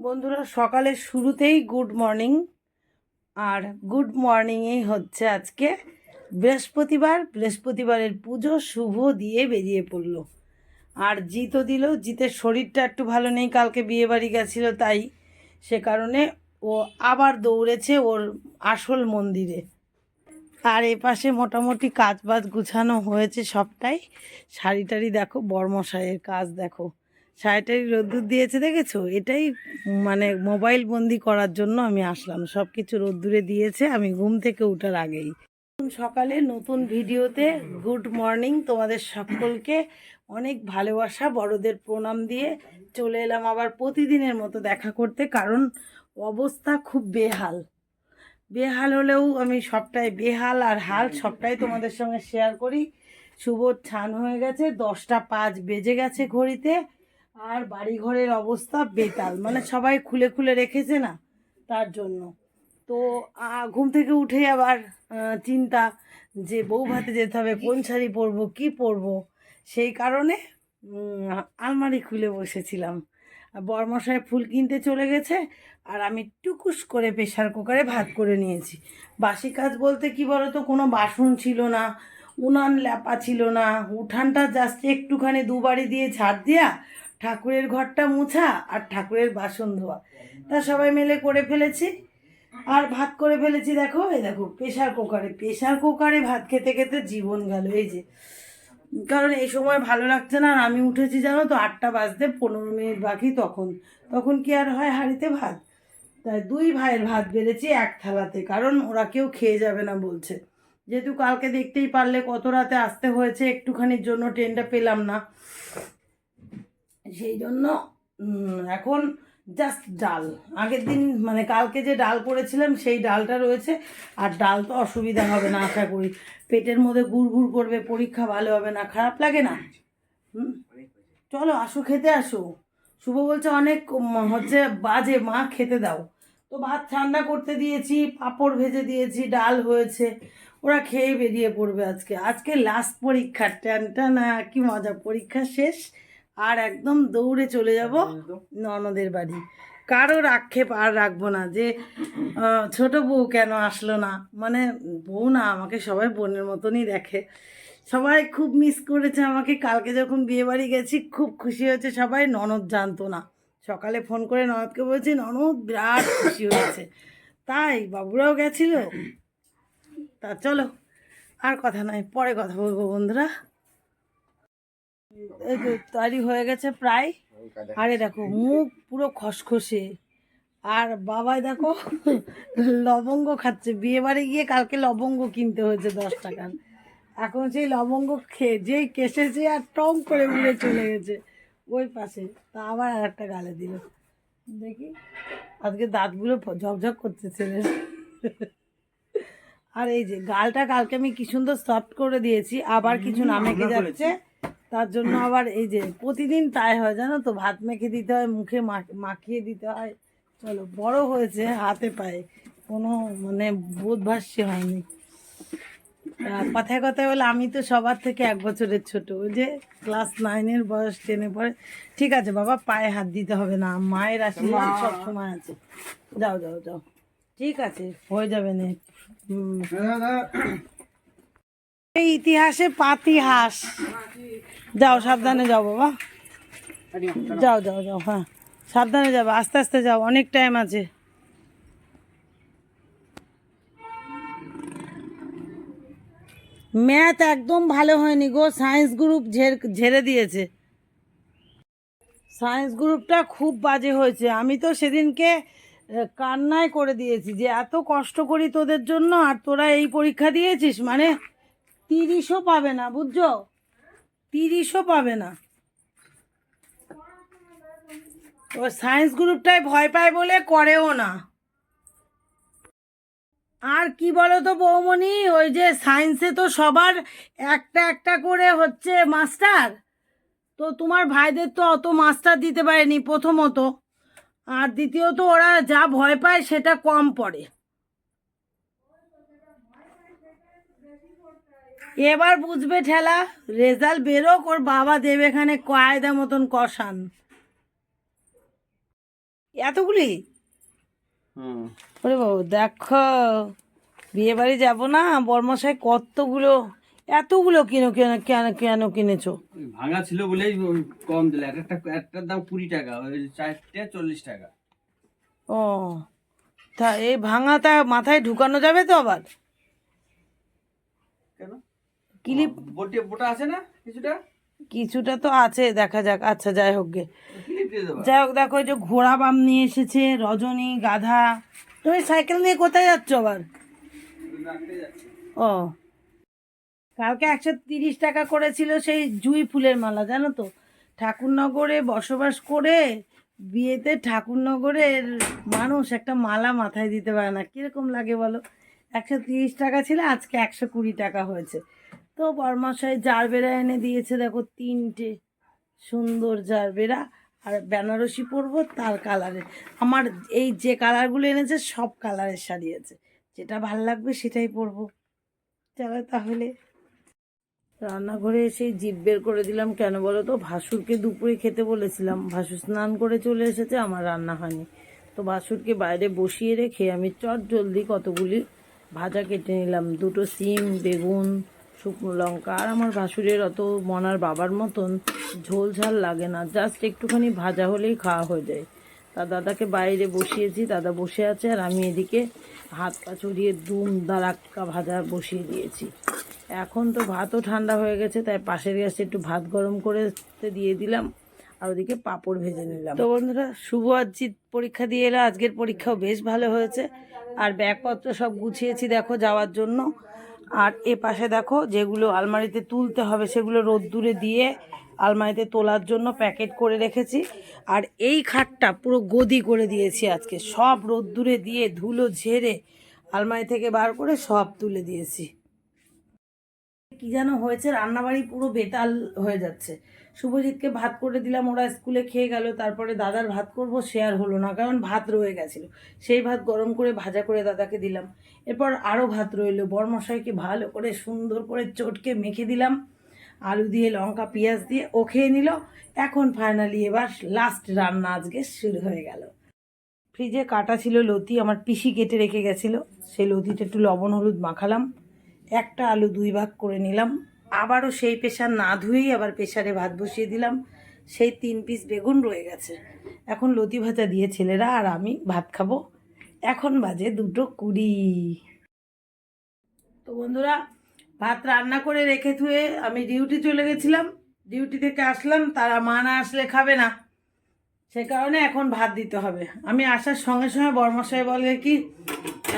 বন্ধুরা, সকালের শুরুতেই গুড মর্নিং। আর গুড মর্নিংয়েই হচ্ছে আজকে। বৃহস্পতিবার, বৃহস্পতিবারের পুজো শুভ দিয়ে বেরিয়ে পড়ল। আর জিতও দিল। জিতের শরীরটা একটু ভালো নেই, কালকে বিয়ে বাড়ি গেছিল, তাই সে কারণে ও আবার দৌড়েছে ওর আসল মন্দিরে। আর এ পাশে মোটামুটি কাজ বাজ গুছানো হয়েছে সবটাই। শাড়ি টাড়ি দেখো, বর্মশাইয়ের কাজ দেখো। শাড়িটারি রোদ্দুর দিয়েছে, দেখেছ? এটাই মানে মোবাইল বন্দি করার জন্য আমি আসলাম। সব কিছু রোদ্দুরে দিয়েছে, আমি ঘুম থেকে উঠার আগেই। সকালে নতুন ভিডিওতে গুড মর্নিং, তোমাদের সকলকে অনেক ভালোবাসা, বড়দের প্রণাম দিয়ে চলে এলাম আবার প্রতিদিনের মতো দেখা করতে, কারণ অবস্থা খুব বেহাল। বেহাল হলেও আমি সবটাই বেহাল আর হাল সবটাই তোমাদের সঙ্গে শেয়ার করি। শুভ ছান হয়ে গেছে, দশটা পাঁচ বেজে গেছে ঘড়িতে। আর বাড়িঘরের অবস্থা বেতাল। মানে সবাই খুলে খুলে রেখেছে না, তার জন্য। তো ঘুম থেকে উঠে আবার চিন্তা যে বউ ভাতে যেতে হবে, কোন শাড়ি পরবো, কি পরবো? সেই কারণে আলমারি খুলে বসেছিলাম। আর বরমশাই ফুল কিনতে চলে গেছে, আর আমি টুকুস করে প্রেশার কুকারে ভাত করে নিয়েছি। বাসি কাজ বলতে কি বলতো, কোনো বাসন ছিল না, উনান ল্যাপা ছিল না, উঠানটা জাস্ট একটুখানি দুবারি দিয়ে ঝাড় দেয়া ঠাকুরের ঘরটা মোছা আর ঠাকুরের বাসন ধোয়া। তা সবাই মিলে করে ফেলেছি। আর ভাত করে ফেলেছি, দেখো, এই দেখো প্রেশার কুকারে। প্রেশার কুকারে ভাত খেতে খেতে জীবন গেল, এই যে। কারণ এই সময় ভালো লাগছে না, আর আমি উঠেছি, জানো তো, আটটা বাজতে পনেরো মিনিট বাকি তখন। তখন কি আর হয় হাঁড়িতে ভাত? তাই দুই ভাইয়ের ভাত বেড়েছি এক থালাতে, কারণ ওরা কেউ খেয়ে যাবে না বলছে। যেহেতু কালকে দেখতেই পারলে কত রাতে আসতে হয়েছে, একটুখানির জন্য ট্রেনটা পেলাম না। সেই জন্য এখন জাস্ট ডাল। আগের দিন মানে কালকে যে ডাল করেছিলাম, সেই ডালটা রয়েছে। আর ডাল তো অসুবিধা হবে না, আশা করি। পেটের মধ্যে গুড় গুড় করবে, পরীক্ষা ভালো হবে না, খারাপ লাগে না? চলো, আসো, খেতে আসো। শুভ বলছে, অনেক হচ্ছে বাজে, মা, খেতে দাও। তো ভাত ঠান্ডা করতে দিয়েছি, পাঁপড় ভেজে দিয়েছি, ডাল হয়েছে। ওরা খেয়ে বেরিয়ে পড়বে আজকে। আজকে লাস্ট পরীক্ষা ট্যানটা না, কি মজা, পরীক্ষা শেষ? আর একদম দৌড়ে চলে যাব ননদের বাড়ি। কারোর আক্ষেপ আর রাখব না যে ছোট বউ কেন আসলো না? মানে বউ না আমাকে সবাই বোনের মতনই দেখে। সবাই খুব মিস করেছে আমাকে। কালকে যখন বিয়ে বাড়ি গেছি খুব খুশি হয়েছে সবাই। ননদ জানতো না। সকালে ফোন করে ননদকে বলছি ননদ বিরাট খুশি হয়েছে। তাই বাবুরাও গেছিল। তা চলো আর কথা নাই। পরে কথা বলব বন্ধুরা। এই তো তৈরি হয়ে গেছে প্রায়। আরে দেখো মুখ পুরো খসখসে। আর বাবাই দেখো লবঙ্গ খাচ্ছে। বিয়ে বাড়ি গিয়ে কালকে লবঙ্গ কিনতে হয়েছে দশ টাকার এখন সেই লবঙ্গ খেয়ে যেই কেসেছে আর টং করে উড়ে চলে গেছে ওই পাশে। তা আবার আর একটা গালে দিল। দেখি আজকে দাঁতগুলো ঝকঝক করছে ছেলে আর এই যে গালটা কালকে আমি কি সুন্দর সফট করে দিয়েছি আবার কিছু না মেখে যাচ্ছে? তার জন্য আবার এই যে প্রতিদিন তাই হয় জানো তো? ভাত মেখে দিতে হয় মুখে মা- মাখিয়ে দিতে হয়। চলো বড় হয়েছে হাতে পায়ে। কোনো মানে বোধভাস্য হয়নি। আর কথায় কথায় বলে আমি তো সবার থেকে এক বছরের ছোট। ওই যে ক্লাস নাইনের বয়স টেনে পড়ে। ঠিক আছে বাবা পায়ে হাত দিতে হবে না। মায়ের আশীর্বাদ সব সময় আছে। যাও যাও যাও। ঠিক আছে হয়ে যাবে নে। এই ইতিহাসে পাতিহাস। যাও, সাবধানে যাও বাবা। যাও যাও যাও হ্যাঁ। সাবধানে যাও আস্তে আস্তে যাও, অনেক টাইম আছে। ম্যাথ একদম ভালো হয়নি গো সায়েন্স গ্রুপ ঝেড়ে দিয়েছে। সায়েন্স গ্রুপটা খুব বাজে হয়েছে। আমি তো সেদিনকে কান্নায় করে দিয়েছি যে এত কষ্ট করি তোদের জন্য আর তোরা এই পরীক্ষা দিয়েছিস মানে তিরিশও পাবে না, বুঝছ? তিরিশও পাবে না। ও সায়েন্স গ্রুপটাই ভয় পায় বলে করেও না। আর কি বলো তো বৌমণি, ওই যে সায়েন্সে তো সবার একটা একটা করে হচ্ছে মাস্টার তো তোমার ভাইদের তো অত মাস্টার দিতে পারেনি প্রথমত। আর দ্বিতীয়ত ওরা যা ভয় পায় সেটা কম পড়ে। এবার বুঝবে ঠেলা রেজাল্ট বেরোক ওর বাবা দেবে এখানে কয়দা মতন কষান। এতগুলি? হুম। ওরে বাবু দেখো বিয়ে বাড়ি যাব না বর্মশাই কতগুলো এতগুলো কিনো কেন কেন কেন কিনেছো? ভাঙা ছিল বলেই কম দিলে এক একটা একটার দাম কুড়ি টাকা ওই চারটে চল্লিশ টাকা। ও তা এই ভাঙাটা মাথায় ঢুকানো যাবে তো আবার? ক্লিপ বোটে বোটা আছে না কিছুটা? কিছুটা তো আছে দেখা যাক। আচ্ছা যাই হোক গে। যাই হোক দেখো যে ঘোড়া বাম নিয়ে এসেছে রজনী গাধা। তুমি সাইকেল নিয়ে কোথায় যাচ্ছ আবার? ও। কালকে একশো তিরিশ টাকা করেছিল সেই জুঁই ফুলের মালা জানো তো? ঠাকুরনগরে বসবাস করে বিয়েতে ঠাকুরনগরের মানুষ একটা মালা মাথায় দিতে পারে না। কীরকম লাগে বলো? একশো তিরিশ টাকা ছিল আজকে একশো কুড়ি টাকা হয়েছে। তো বর্মাশাই জারবেরা এনে দিয়েছে, দেখো তিনটে সুন্দর জারবেরা আর বেনারসি পরবো তার কালারে। আমার এই যে কালারগুলো এনেছে সব কালারের শাড়ি আছে, যেটা ভালো লাগবে সেটাই পরবো। চলো তাহলে। রান্নাঘরে এসে জিভ বের করে দিলাম, কেন বলো তো? ভাসুরকে দুপুরে খেতে বলেছিলাম। ভাসুর স্নান করে চলে এসেছে, আমার রান্না হয়নি। তো ভাসুরকে বাইরে বসিয়ে রেখে আমি চট জলদি কতগুলি ভাজা কেটে নিলাম। দুটো সিম, বেগুন শুকনো লঙ্কা আর আমার ভাসুরের অত মনার বাবার মতন ঝোল ঝাল লাগে না জাস্ট একটুখানি ভাজা হলেই খাওয়া হয়ে যায়। তা দাদাকে বাইরে বসিয়েছি, দাদা বসে আছে আর আমি এদিকে হাত পা চড়িয়ে দুম দাঁড়াক্কা ভাজা বসিয়ে দিয়েছি। এখন তো ভাতও ঠান্ডা হয়ে গেছে, তাই পাশের গ্যাসে একটু ভাত গরম করে দিয়ে দিলাম আর ওদিকে পাঁপড় ভেজে নিলাম। তো বন্ধুরা, শুভ অজিত পরীক্ষা দিয়ে এলো, আজকের পরীক্ষাও বেশ ভালো হয়েছে। আর ব্যাগপত্র সব গুছিয়েছি দেখো যাওয়ার জন্য। আর এ পাশে দেখো যেগুলো আলমারিতে তুলতে হবে সেগুলো রোদ্দুরে দিয়ে আলমারিতে তোলার জন্য প্যাকেট করে রেখেছি। আর এই খাটটা পুরো গদি করে দিয়েছি আজকে। সব রোদ্দুরে দিয়ে ধুলো ঝেড়ে আলমারি থেকে বার করে সব তুলে দিয়েছি। কি যেন হয়েছে, রান্নাবাড়ি পুরো বেতাল হয়ে যাচ্ছে। শুভজিৎকে ভাত করে দিলাম, ওরা স্কুলে খেয়ে গেল, তারপরে দাদার ভাত করব আর হলো না, কারণ ভাত রয়ে গেছিল। সেই ভাত গরম করে ভাজা করে দাদাকে দিলাম। এরপর আরও ভাত রইল, বরমশাইকে ভালো করে সুন্দর করে চটকে মেখে দিলাম। আলু দিয়ে লঙ্কা, পেঁয়াজ দিয়ে ও খেয়ে নিল। এখন ফাইনালি এবার লাস্ট রান্না আজকে শুরু হয়ে গেল। ফ্রিজে কাটা ছিল লতি, আমার পিসি কেটে রেখে গেছিল। সেই লতিটা একটু লবণ, হলুদ মাখালাম। একটা আলু দুই ভাগ করে নিলাম। আবারও সেই প্রেশার না ধুয়েই আবার প্রেশারে ভাত বসিয়ে দিলাম। সেই তিন পিস বেগুন রয়ে গেছে। এখন লতি ভাজা দিয়ে ছেলেরা আর আমি ভাত খাব। এখন বাজে দুটো কুড়ি। তো বন্ধুরা, ভাত রান্না করে রেখে থুয়ে আমি ডিউটি চলে গেছিলাম। ডিউটি থেকে আসলাম, তারা মা না আসলে খাবে না। সে কারণে এখন ভাত দিতে হবে। আমি আসার সঙ্গে সঙ্গে বর্মশাই বলে কি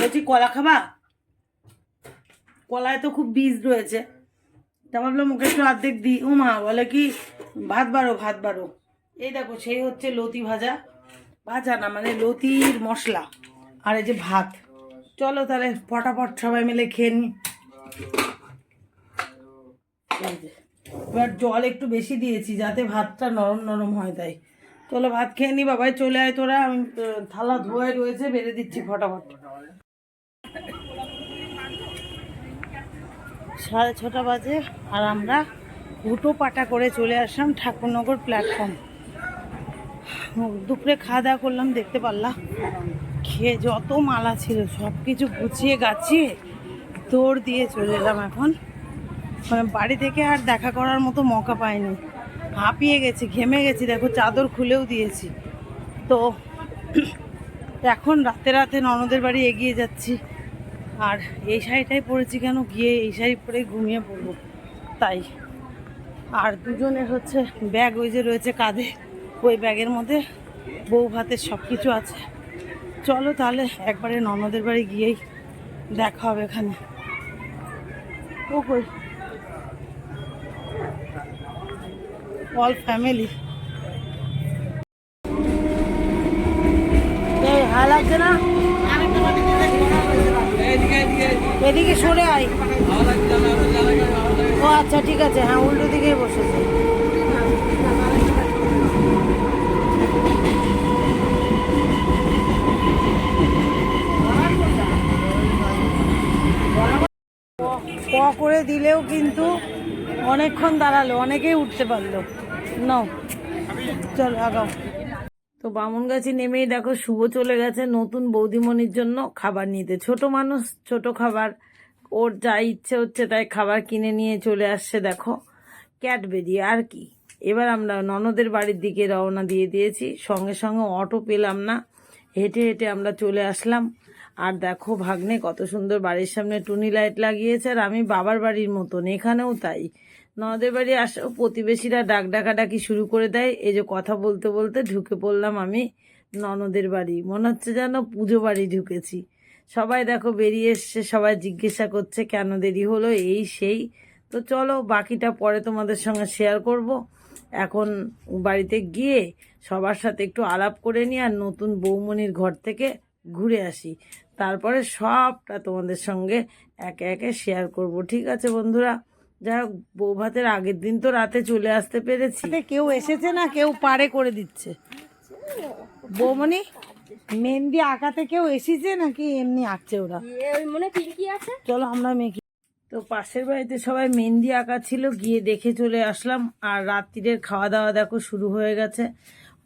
বলছি কলা খাবা? কলায় তো খুব বীজ রয়েছে। তা ভাবলাম ওকে একটু অর্ধেক দিই। ও মা, বলে কি, ভাত বাড়ো ভাত বাড়ো। এই দেখো, সেই হচ্ছে লতি ভাজা। ভাজা না মানে লতির মশলা। আর এই যে ভাত। চলো তাহলে ফটাফট সবাই মিলে খেয়ে নি। এবার জল একটু বেশি দিয়েছি, যাতে ভাতটা নরম নরম হয় তাই। চলো ভাত খেয়ে নি, বাবাই, চলে আয় তোরা। আমি থালা ধোয়াই রয়েছে, বেড়ে দিচ্ছি ফটাফট। সাড়ে ছটা বাজে আর আমরা উটো পাটা করে চলে আসলাম ঠাকুরনগর প্ল্যাটফর্ম দুপুরে খাওয়া দাওয়া করলাম, দেখতে পারলাম। খেয়ে যত মালা ছিল সব কিছু গুছিয়ে গাছিয়ে দৌড় দিয়ে চলে এলাম এখন। মানে বাড়ি থেকে আর দেখা করার মতো মকা পাইনি। হাঁপিয়ে গেছি, ঘেমে গেছি, দেখো চাদর খুলেও দিয়েছি। তো এখন রাতে রাতে ননদের বাড়ি এগিয়ে যাচ্ছি। আর এই শাড়িটাই পরেছি কেন? গিয়ে এই শাড়ি পরে ঘুমিয়ে পড়ব। তাই। আর দুজনের হচ্ছে ব্যাগ ওই যে রয়েছে কাঁধে, ওই ব্যাগের মধ্যে বউ ভাতের সব কিছু আছে। চলো তাহলে একবারে ননদের বাড়ি গিয়েই দেখা হবে এখানে। ও কই? অল ফ্যামিলি এই লাগছে না? এদিকে সরে আয়। ও আচ্ছা ঠিক আছে। হ্যাঁ উল্টো দিকেই বসেছে। ক করে দিলেও কিন্তু অনেকক্ষণ দাঁড়াল, অনেকেই উঠতে পারল। নাও, চলো, আগাও। তো বামুনগাছি নেমেই দেখো শুভ চলে গেছে নতুন বৌদিমণির জন্য খাবার নিতে। ছোট মানুষ, ছোট খাবার। ওর যা ইচ্ছে হচ্ছে তাই খাবার কিনে নিয়ে চলে আসছে দেখো। ক্যাটবেরি আর কি? এবার আমরা ননদের বাড়ির দিকে রওনা দিয়ে দিয়েছি। সঙ্গে সঙ্গে অটো পেলাম না। হেঁটে হেঁটে আমরা চলে আসলাম। আর দেখো ভাগ্নে, কত সুন্দর বাড়ির সামনে টুনি লাইট লাগিয়েছে আর আমি বাবার বাড়ির মতন, এখানেও তাই। ননদের বাড়ি আসেও প্রতিবেশীরা ডাক ডাকাডাকি শুরু করে দেয়। এই যে কথা বলতে বলতে ঢুকে পড়লাম আমি ননদের বাড়ি। মনে হচ্ছে যেন পুজো বাড়ি ঢুকেছি। সবাই দেখো বেরিয়ে এসছে, সবাই জিজ্ঞাসা করছে কেন দেরি হলো, এই সেই। তো চলো বাকিটা পরে তোমাদের সঙ্গে শেয়ার করব। এখন বাড়িতে গিয়ে সবার সাথে একটু আলাপ করে নিই আর নতুন বৌমনির ঘর থেকে ঘুরে আসি। তারপরে সবটা তোমাদের সঙ্গে একে একে শেয়ার করব। ঠিক আছে বন্ধুরা? যাই হোক বৌভাতের আগের দিন তো রাতে চলে আসতে পেরেছি। কেউ এসেছে না কেউ পারে করে দিচ্ছে। বৌমনি মেহেন্দি আঁকাতে কেউ এসেছে নাকি এমনি আঁকছে ওরা? মনে পিঙ্কি আছে। চলো আমরা মেকি তো পাশের বাড়িতে সবাই মেহেন্দি আঁকা ছিল গিয়ে দেখে চলে আসলাম। আর রাত্রিরের খাওয়া দাওয়া দেখো শুরু হয়ে গেছে।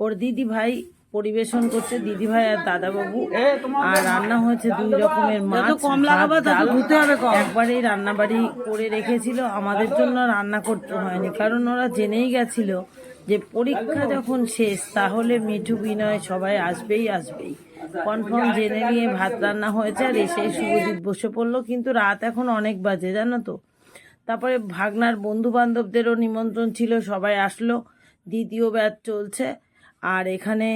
ওর দিদি ভাই পরিবেশন করছে দিদি ভাই আর দাদা বাবু আর রান্না হয়েছে দুই রকমের মাছ কম লাগাবো ধুতে হবে একবারেই রান্না বাড়ি করে রেখেছিল আমাদের জন্য রান্না করতে হয়নি কারণ ওরা জেনেই গেছিল যে পরীক্ষা যখন শেষ তাহলে মিঠু বিনয় সবাই আসবেই আসবেই। কনফার্ম জেনে নিয়ে ভাত রান্না হয়েছে আর এসে শুভজিৎ বসে পড়ল কিন্তু রাত এখন অনেক বাজে জানো তো। তারপরে ভাগনার বন্ধু বান্ধবদেরও নিমন্ত্রণ ছিল সবাই আসলো দ্বিতীয় ব্যাচ চলছে আর এখানে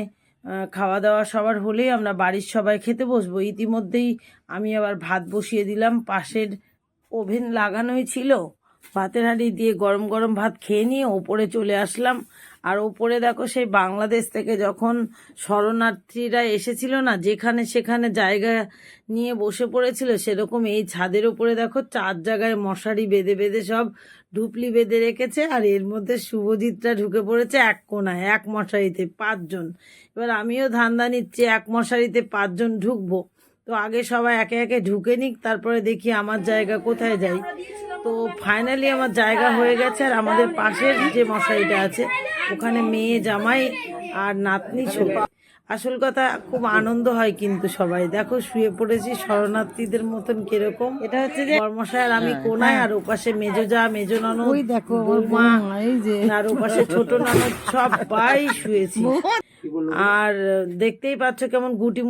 খাওয়া দাওয়া সবার হলেই আমরা বাড়ির সবাই খেতে বসবো। ইতিমধ্যেই আমি আবার ভাত বসিয়ে দিলাম, পাশের ওভেন লাগানোই ছিল। ভাতের হাঁড়ি দিয়ে গরম গরম ভাত খেয়ে নিয়ে ওপরে চলে আসলাম। আর ওপরে দেখো সেই বাংলাদেশ থেকে যখন শরণার্থীরা এসেছিল না, যেখানে সেখানে জায়গা নিয়ে বসে পড়েছিল, সেরকম এই ছাদের ওপরে দেখো চার জায়গায় মশারি বেঁধে বেঁধে সব ঢুপলি বেঁধে রেখেছে আর এর মধ্যে শুভজিৎটা ঢুকে পড়েছে এক কোনায়, এক মশারিতে পাঁচজন। এবার আমিও ধান্দা নিচ্ছি, এক মশারিতে পাঁচজন ঢুকবো। তো আগে সবাই একে একে ঢুকে নিক, তারপরে দেখি আমার জায়গা কোথায় যাই। তো ফাইনালি আমার জায়গা হয়ে গেছে আর আমাদের পাশের যে মশারিটা আছে, ওখানে মেয়ে জামাই আর নাতনি ছোট আসল কথা খুব আনন্দ হয় কিন্তু সবাই। দেখো শুয়ে পড়েছি শরণার্থীদের মতন কীরকম। এটা হচ্ছে যে কর্মশায় আর আমি কোনায় আর ওপাশে মেজো যা মেজো ননদ ওই দেখো আর ওপাশে ছোট ননদ সবাই শুয়েছি। আর দেখতেই পাচ্ছ কেমন গুটি